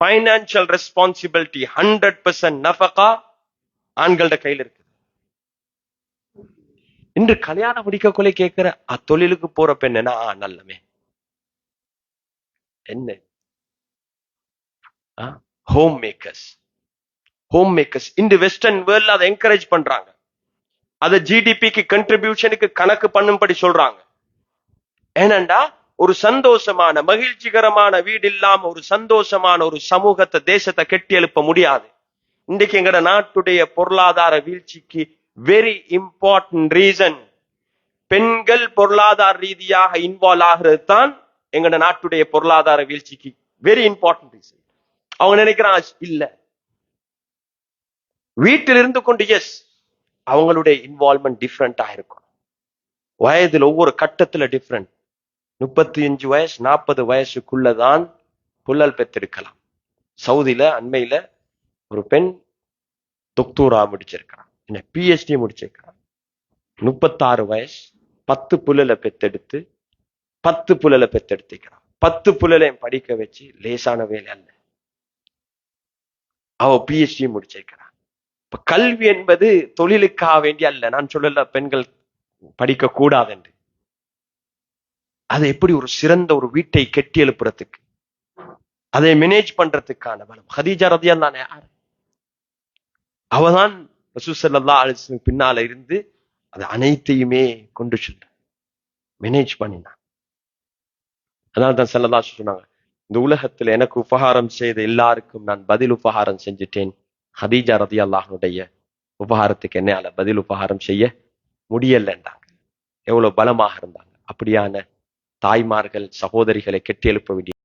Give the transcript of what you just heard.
Financial responsibility hundred percent நஃபகா ஆண்கள்ட கையில் இருக்கு. இன்று கல்யாணம் முடிக்கக்குள்ளே கேட்கிற அத்தொழிலுக்கு போற பெண் என்ன? ஆ நல்லமே என்ன? ஹோம் மேக்கர்ஸ் ஹோம் மேக்கர்ஸ் இந்த வெஸ்டர்ன் வேர்ல்ட்ல அதை என்கரேஜ் பண்றாங்க. அதை ஜிடிபிக்கு கண்ட்ரிபியூஷனுக்கு கணக்கு பண்ணும்படி சொல்றாங்க. ஏனண்டா? ஒரு சந்தோஷமான மகிழ்ச்சிகரமான வீடு இல்லாம ஒரு சந்தோஷமான ஒரு சமூகத்தை தேசத்தை கெட்டி எழுப்ப முடியாது. இன்றைக்கு எங்கட நாட்டுடைய பொருளாதார வீழ்ச்சிக்கு வெரி இம்பார்ட்டன்ட் ரீசன் பெண்கள் பொருளாதார ரீதியாக இன்வால்வ் ஆகிறது தான் எங்கட நாட்டுடைய பொருளாதார வீழ்ச்சிக்கு வெரி இம்பார்ட்டன்ட் ரீசன் அவங்க நினைக்கிறான் இல்ல. வீட்டில் இருந்து கொண்டு எஸ் அவங்களுடைய இன்வால்மெண்ட் டிஃப்ரெண்டா இருக்கும் வயதுல ஒவ்வொரு கட்டத்துல டிஃப்ரெண்ட் முப்பத்தி அஞ்சு வயசு நாற்பது வயசுக்குள்ளதான் புள்ளல் பெற்றிருக்கலாம். சவுதியில அண்மையில ஒரு பெண் தொக்தூரா முடிச்சிருக்கிறான். என்ன பிஹெச்டி முடிச்சிருக்கிறான். முப்பத்தாறு வயசு பத்து புல்லலை பெத்தெடுத்து பத்து புள்ளலை பெத்தெடுத்துக்கிறான் பத்து புள்ளலையும் படிக்க வச்சு லேசான வேலை அல்ல. அவ பிஹெச்டி முடிச்சிருக்கிறான். இப்ப கல்வி என்பது தொழிலுக்காக வேண்டிய அல்ல. நான் சொல்லல பெண்கள் படிக்க கூடாது என்று. அது எப்படி ஒரு சிறந்த ஒரு வீட்டை கெட்டி எழுப்புறதுக்கு? அதை மேனேஜ் பண்றதுக்கான பலம். ஹதீஜா ரதியால் தானே யார் அவதான் ரசூசல்லா அலிஸ்லம் பின்னால இருந்து அது அனைத்தையுமே கொண்டு செல்ல மேனேஜ் பண்ணினான் அதனால தான் செல்லதா சொன்னாங்க இந்த உலகத்துல எனக்கு உபகாரம் செய்த எல்லாருக்கும் நான் பதில் உபகாரம் செஞ்சுட்டேன். ஹதீஜா ரதி அல்லாஹனுடைய உபகாரத்துக்கு என்னால பதில் உபகாரம் செய்ய முடியலன்றாங்க. எவ்வளவு பலமாக இருந்தாங்க. அப்படியான தாய்மார்கள் சகோதரிகளை கெட்டி எழுப்ப வேண்டிய